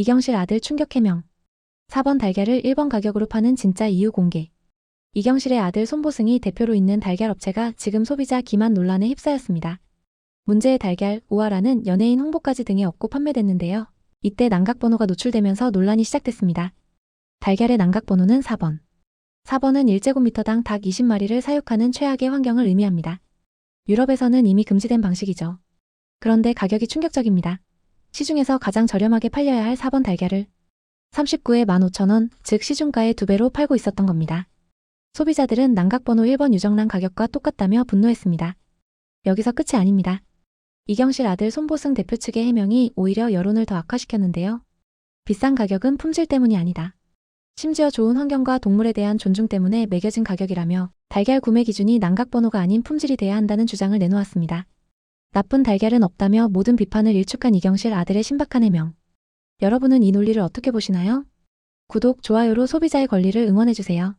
이경실 아들 충격 해명. 4번 달걀을 1번 가격으로 파는 진짜 이유 공개. 이경실의 아들 손보승이 대표로 있는 달걀 업체가 지금 소비자 기만 논란에 휩싸였습니다. 문제의 달걀, 오아라는 연예인 홍보까지 등에 얻고 판매됐는데요. 이때 난각번호가 노출되면서 논란이 시작됐습니다. 달걀의 난각번호는 4번. 4번은 1제곱미터당 닭 20마리를 사육하는 최악의 환경을 의미합니다. 유럽에서는 이미 금지된 방식이죠. 그런데 가격이 충격적입니다. 시중에서 가장 저렴하게 팔려야 할 4번 달걀을 39에 15,000원, 즉 시중가의 두 배로 팔고 있었던 겁니다. 소비자들은 난각번호 1번 유정란 가격과 똑같다며 분노했습니다. 여기서 끝이 아닙니다. 이경실 아들 손보승 대표 측의 해명이 오히려 여론을 더 악화시켰는데요. 비싼 가격은 품질 때문이 아니다. 심지어 좋은 환경과 동물에 대한 존중 때문에 매겨진 가격이라며 달걀 구매 기준이 난각번호가 아닌 품질이 돼야 한다는 주장을 내놓았습니다. 나쁜 달걀은 없다며 모든 비판을 일축한 이경실 아들의 신박한 해명. 여러분은 이 논리를 어떻게 보시나요? 구독, 좋아요로 소비자의 권리를 응원해주세요.